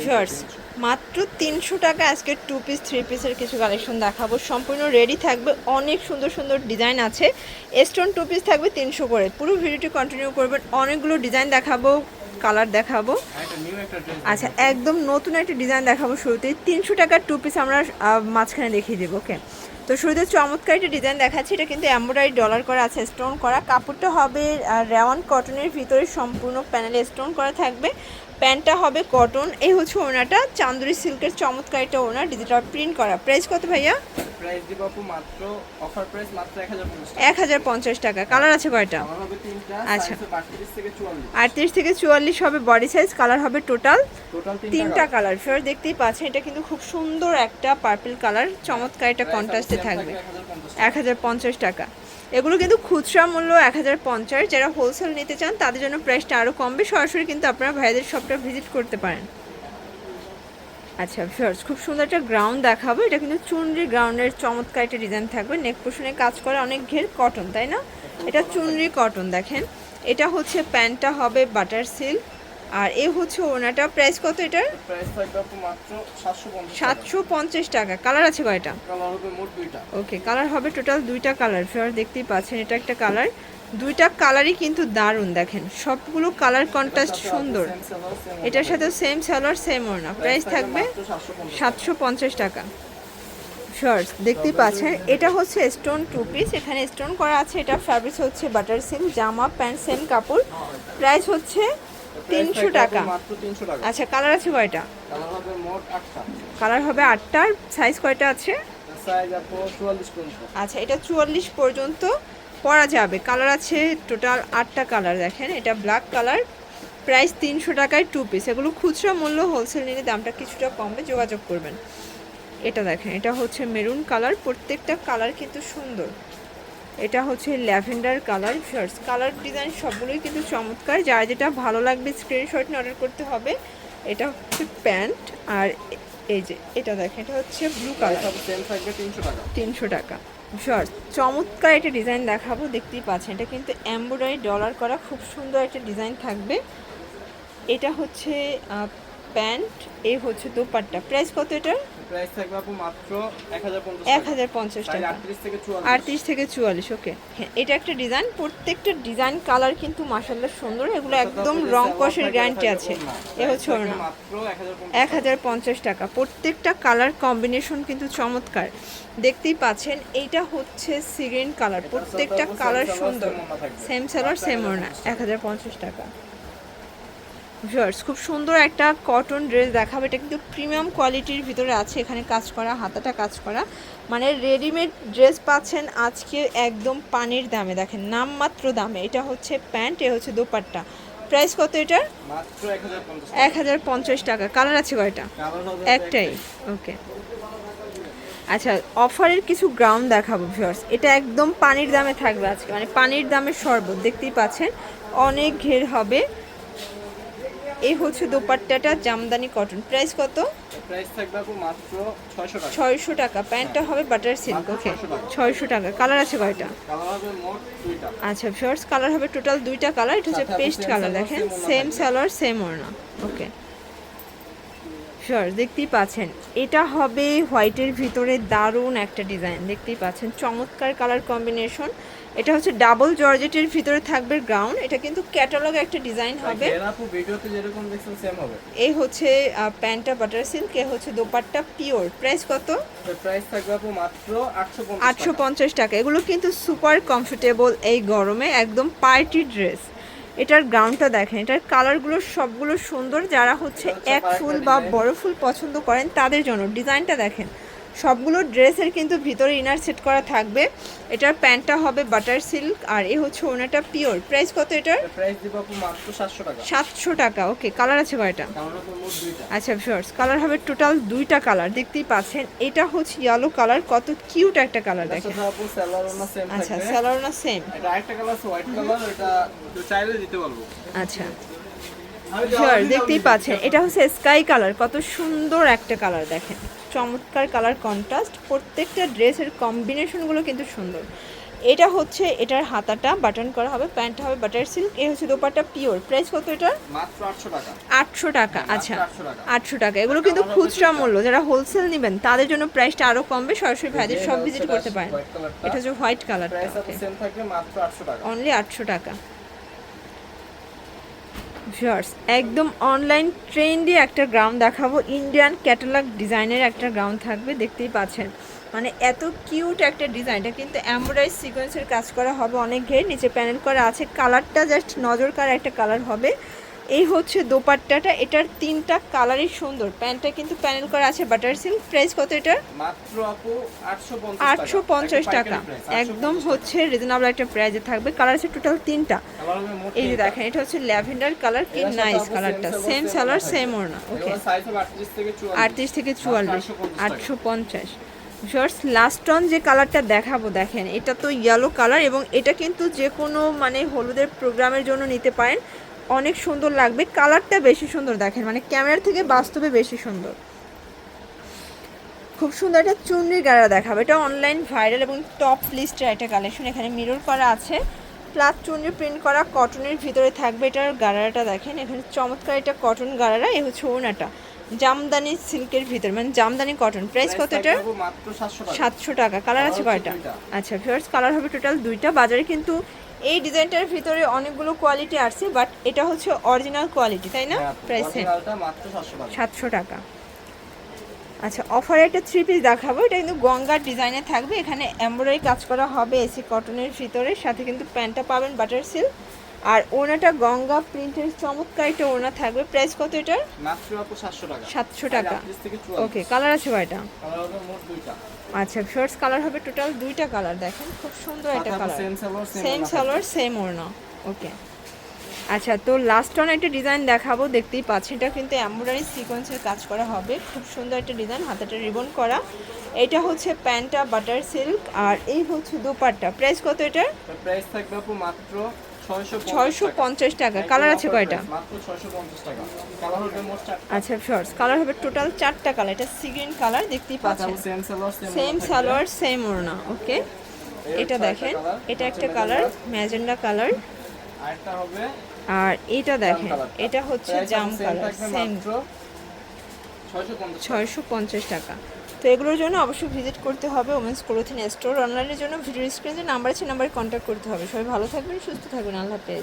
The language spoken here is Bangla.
ভিউয়ার্স মাত্র তিনশো টাকা আজকে টু পিস থ্রি পিসের কিছু কালেকশন দেখাবো। সম্পূর্ণ রেডি থাকবে, অনেক সুন্দর সুন্দর ডিজাইন আছে। স্টোন টু পিস থাকবে তিনশো করে। পুরো ভিডিওটি কন্টিনিউ করবেন, অনেকগুলো ডিজাইন দেখাবো কালার দেখাবো। আচ্ছা একদম নতুন একটা ডিজাইন দেখাবো শুরুতেই। তিনশো টাকার টু পিস আমরা মাঝখানে দেখিয়ে দেবো ওকে তো শুরুতে চমৎকার একটা ডিজাইন দেখাচ্ছি। এটা কিন্তু এমব্রয়ডারি ডলার করা আছে স্টোন করা। কাপড়টা হবে রেওয়ান কটনের ভিতরে সম্পূর্ণ প্যানেলে স্টোন করা থাকবে। প্যান্টটা হবে কটন। এই হচ্ছে ওনাটা চান্দুরি সিল্কের চমৎকার একটা ওনার ডিজিটাল প্রিন্ট করা। প্রাইস কত ভাইয়া? প্রাইস দিব আপু মাত্র অফার প্রাইস মাত্র 1050 টাকা। কালার আছে কয়টা? হবে তিনটা আচ্ছা। সাইজ 32 থেকে 44 আটত্রিশ থেকে চুয়াল্লিশ হবে বডি সাইজ কালার হবে টোটাল টোটাল তিনটা কালার ফের দেখতেই পাচ্ছেন এটা কিন্তু খুব সুন্দর একটা পার্পল কালার চমৎকার একটা কন্ট্রাস্টে থাকবে। 1050 এক হাজার পঞ্চাশ টাকা। এগুলো কিন্তু খুচরা মূল্য এক হাজার পঞ্চাশ। যারা হোলসেল নিতে চান, তাদের জন্য প্রাইসটা আরও কমবে। সরাসরি কিন্তু আপনারা ভাইদের শপটা ভিজিট করতে পারেন। আচ্ছা ফার্স্ট খুব সুন্দর একটা গ্রাউন্ড দেখাবো। এটা কিন্তু চুনরি গ্রাউন্ডের চমৎকার একটা ডিজাইন থাকবে। নেক পোষণে কাজ করা অনেক ঘের কটন তাই না? এটা চুনরি কটন দেখেন। এটা হচ্ছে প্যান্টটা হবে বাটার সিল্ক আর এ হচ্ছে ওনাটা। প্রাইস কত এটার? প্রাইস থাকবে আপু মাত্র 750 সাতশো পঞ্চাশ টাকা। কালার আছে কয়টা? কালার হবে মোট দুইটা। ওকে কালার হবে টোটাল দুইটা কালার ফেয়ার দেখতেই পাচ্ছেন এটা একটা কালার দুইটা কালারই কিন্তু দারুণ দেখেন। সবগুলো কালার কন্ট্রাস্ট সুন্দর। এটার সাথে সেম সালোয়ার সেম ওড়না প্রাইস থাকবে 750 সাতশো পঞ্চাশ টাকা। শর্টস দেখতেই পাচ্ছেন এটা হচ্ছে স্টোন টু পিস এখানে স্টোন করা আছে এটা ফ্যাব্রিক্স হচ্ছে বাটার সিল্ক জামা প্যান্ট সেম কাপড়। প্রাইস হচ্ছে তিনশো টাকা। আপু মাত্র 300 টাকা। আচ্ছা কালার আছে কয়টা? কালার হবে মোট 8টা কালার হবে আটটার সাইজ কয়টা আছে? সাইজ আপু 44 পর্যন্ত। আচ্ছা এটা চুয়াল্লিশ পর্যন্ত পরা যাবে। কালার আছে টোটাল আটটা কালার দেখেন। এটা ব্ল্যাক কালার প্রাইস তিনশো টাকায় টু পিস এগুলো খুচরা মূল্য হোলসেল নিলে দামটা কিছুটা কমবে। যোগাযোগ করবেন। এটা দেখেন এটা হচ্ছে মেরুন কালার প্রত্যেকটা কালার কিন্তু সুন্দর। এটা হচ্ছে lavender colour shirts colour design সবগুলোই কিন্তু চমৎকার। যার যেটা ভালো লাগবে স্ক্রিনশট নিয়ে অর্ডার করতে হবে এটা হচ্ছে প্যান্ট। আর এই যে এটা দেখেন এটা হচ্ছে ব্লু কালার হবে সেম থাকবে 300 টাকা। তিনশো টাকা। শর্ট চমৎকার একটা ডিজাইন দেখাবো দেখতেই পাচ্ছেন। এটা কিন্তু এমব্রয়ডারি ডলার করা খুব সুন্দর একটা ডিজাইন থাকবে। এটা হচ্ছে প্যান্ট এই হচ্ছে দোপাট্টা। প্রাইস কত এটার? প্রাইস থাকবে আপু মাত্র 1050 এক টাকা। হাজার পঞ্চাশ টাকা। 38 থেকে 44 আটত্রিশ থেকে চুয়াল্লিশ ওকে। হ্যাঁ এটা একটা ডিজাইন। প্রত্যেকটা ডিজাইন কালার কিন্তু মাসাল্লাহ সুন্দর। এগুলো একদম রং কষের গ্যারান্টি আছে। এ হচ্ছে ওড়না। মাত্র 1050 এক হাজার পঞ্চাশ টাকা। প্রত্যেকটা কালার কম্বিনেশন কিন্তু চমৎকার। দেখতেই পাচ্ছেন এইটা হচ্ছে সিগ্রিন কালার। প্রত্যেকটা কালার সুন্দর। সেম সালোয়ার সেম ওড়না। এক হাজার পঞ্চাশ টাকা। ভিউয়ার্স খুব সুন্দর একটা কটন ড্রেস দেখাবে। এটা কিন্তু প্রিমিয়াম কোয়ালিটির ভিতরে আছে এখানে কাজ করা হাতাটা কাজ করা। মানে রেডিমেড ড্রেস পাচ্ছেন আজকে একদম পানির দামে। দেখেন নামমাত্র দামে। এটা হচ্ছে প্যান্ট এ হচ্ছে দোপাট্টা। প্রাইস কত এটার? এক হাজার পঞ্চাশ টাকা। কালার আছে কয়টা? একটাই। ওকে আচ্ছা অফারের কিছু গ্রাউন্ড দেখাবো ভিউয়ার্স। এটা একদম পানির দামে থাকবে আজকে। মানে পানির দামে শরবত দেখতেই পাচ্ছেন? অনেক ঘের হবে। এই হচ্ছে দোপাট্টাটা জামদানি কটন। প্রাইস কত? প্রাইস থাকবে আপু মাত্র 600 টাকা। ছয়শো টাকা। প্যান্টটা হবে বাটার সিল্ক ওকে ছয়শো টাকা। কালার আছে কয়টা? কালার হবে মোট দুইটা। আচ্ছা ভিউয়ার্স কালার হবে টোটাল দুইটা কালার এটা হচ্ছে পেস্ট কালার দেখেন। সেম। সালোয়ার সেম ওড়না। ওকে শিওর দেখতেই পাচ্ছেন। এটা হবে হোয়াইটের ভিতরে দারুণ একটা ডিজাইন দেখতেই পাচ্ছেন। চমৎকার কালার কম্বিনেশন এটা হচ্ছে ডাবল জর্জেটের ভিতরে থাকবে গ্রাউন্ড এটা কিন্তু ক্যাটালগ একটা ডিজাইন হবে। এই হচ্ছে প্যান্টটা বাটার সিল্ক এ হচ্ছে দোপাট্টা পিওর প্রাইস কত? প্রাইস থাকবে আপু মাত্র 850 আটশো পঞ্চাশ টাকা। এগুলো কিন্তু সুপার কমফোর্টেবল এই গরমে একদম পার্টি ড্রেস এটার গ্রাউন্ডটা দেখেন, এটার কালারগুলো সবগুলো সুন্দর। যারা হচ্ছে এক ফুল বা বড় ফুল পছন্দ করেন, তাদের জন্য ডিজাইনটা দেখেন। সবগুলো ড্রেসের কিন্তু ভিতরে ইনার সেট করা থাকবে। এটার প্যান্টটা হবে বাটার সিল্ক আর এ হচ্ছে ওনাটা পিওর প্রাইস কত এটার? প্রাইস দিব আপু মাত্র 700 টাকা। সাতশো টাকা ওকে কালার আছে কয়টা? কালার হবে মোট দুইটা। আচ্ছা শর্টস কালার হবে টোটাল দুইটা কালার দেখতেই পাচ্ছেন। এটা হচ্ছে ইয়েলো কালার কত কিউট একটা কালার দেখেন। আচ্ছা থাকবে। স্যালোর না সেম এটা আরেকটা কালার আছে হোয়াইট কালার এটা তো চাইলে দিতে পারব। আচ্ছা। দেখতেই পাচ্ছেন এটা হচ্ছে স্কাই কালার কত সুন্দর একটা কালার দেখেন। চমৎকার কালার কন্ট্রাস্ট প্রত্যেকটা ড্রেসের কম্বিনেশনগুলো কিন্তু সুন্দর। এটা হচ্ছে এটার হাতাটা বাটন করা হবে প্যান্টটা হবে বাটার সিল্ক এই হচ্ছে দোপাট্টা পিওর প্রাইস কত এটার? মাত্র আটশো টাকা। আটশো টাকা আচ্ছা 800 টাকা। আটশো টাকা। এগুলো কিন্তু খুচরা মূল্য যারা হোলসেল নেবেন তাদের জন্য প্রাইসটা আরও কমবে সরাসরি ভাইদের সব ভিজিট করতে পারেন। এটা হচ্ছে হোয়াইট কালারটা প্রাইস সেম থাকবে মাত্র আটশো টাকা। অনলি আটশো টাকা। ভিউয়ার্স একদম অনলাইন ট্রেন্ডি একটা গ্রাউন্ড দেখাবো। ইন্ডিয়ান ক্যাটালগ ডিজাইনের একটা গ্রাউন্ড থাকবে, দেখতেই পাচ্ছেন। মানে এত কিউট একটা ডিজাইনটা কিন্তু অ্যাম্বোডাইজ সিকোয়েন্সের কাজ করা হবে অনেক ঘের, নিচে প্যানেল করা আছে। কালারটা জাস্ট নজরকার একটা কালার হবে। এই হচ্ছে দোপাট্টাটা এটার তিনটা কালারই সুন্দর। প্যান্টটা কিন্তু প্যানেল করা আছে বাটার সিল্ক। প্রাইস কত এটার? মাত্র আপু আটশো পঞ্চাশ আটশো পঞ্চাশ টাকা। একদম হচ্ছে রিজনেবল একটা প্রাইজে থাকবে। কালার আছে টোটাল তিনটা। এই যে দেখেন এটা হচ্ছে ল্যাভেন্ডার কালার কি নাইস কালারটা সেম same সেম ওড়না ওকে সাইজ হবে আটত্রিশ থেকে চুয়াল্লিশ। আটত্রিশ থেকে চুয়াল্লিশ। 850 আটশো পঞ্চাশ। শর্টস লাস্ট অন যে কালারটা দেখাবো দেখেন এটা তো ইয়েলো কালার এবং এটা কিন্তু যে কোনো মানে হলুদের প্রোগ্রামের জন্য নিতে পারেন। অনেক সুন্দর লাগবে। কালারটা বেশি সুন্দর দেখেন মানে ক্যামেরার থেকে বাস্তবে বেশি সুন্দর। খুব সুন্দর একটা চুনরির গাড়া দেখাবে। এটা অনলাইন ভাইরাল এবং টপ লিস্টের একটা কালেকশন এখানে মিরর করা আছে। প্লাস চুনরি প্রিন্ট করা কটনের ভিতরে থাকবে এটার গাড়াটা দেখেন। এখানে চমৎকার এটা কটন গাড়ারা এ হচ্ছে ওনাটা জামদানি সিল্কের ভিতর মানে জামদানি কটন প্রাইস কত মাত্র সাতশো টাকা। কালার আছে কয়টা? আচ্ছা ফিয়ার্স কালার হবে টোটাল দুইটা। বাজারে কিন্তু এই ডিজাইনটার ভিতরে অনেকগুলো কোয়ালিটি আছে বাট এটা হচ্ছে অরিজিনাল কোয়ালিটি তাই না? হ্যাঁ, প্রাইস টাকা। সাতশো টাকা। আচ্ছা অফারে একটা থ্রি পিস দেখাবো। এটা কিন্তু গঙ্গার ডিজাইনে থাকবে। এখানে এমব্রয়ডারি কাজ করা হবে এসি কটনের ভিতরে। সাথে কিন্তু প্যান্টটা পাবেন বাটার সিল্ক আর ওনাটা গঙ্গা প্রিন্টের চমৎকার একটা ওনা থাকবে। প্রাইস কত এটার? মাত্র আপু সাতশো টাকা। সাতশো টাকা। ওকে কালার আছে কয়টা কালার হবে মোট দুইটা। আচ্ছা শর্টস কালার হবে টোটাল দুইটা কালার দেখেন খুব সুন্দর একটা কালার সেম সালোয়ার সেম ওড়না ওকে আচ্ছা তো লাস্ট অন একটা ডিজাইন দেখাবো দেখতেই পাচ্ছি। এটা কিন্তু এমব্রয়ডারি সিকোয়েন্সের কাজ করা হবে। খুব সুন্দর একটা ডিজাইন হাতাটা রিবন করা। এটা হচ্ছে প্যান্টটা বাটার সিল্ক আর এই হচ্ছে দোপাট্টা। প্রাইস কত এটার? প্রাইস থাকবে মাত্র ছয়শো পঞ্চাশ টাকা। কালার আছে কয়টা? আচ্ছা শর্টস কালার হবে টোটাল চারটা কালার এটা সি গ্রিন কালার দেখতেই পাচ্ছেন। সেম সালোয়ার সেম ওড়না ওকে এটা দেখেন এটা একটা কালার ম্যাজেন্ডা কালার আর এটা দেখেন এটা হচ্ছে জাম কালার সেম ছয়শো পঞ্চাশ টাকা। তো এগুলোর জন্য অবশ্যই ভিজিট করতে হবে ওমেন্স ক্লোথিং স্টোর অনলাইনের জন্য ভিডিও স্ক্রিনে নাম্বার আছে নাম্বারে কন্ট্যাক্ট করতে হবে। সবাই ভালো থাকবেন, সুস্থ থাকবেন। আল্লাহ হাফেজ।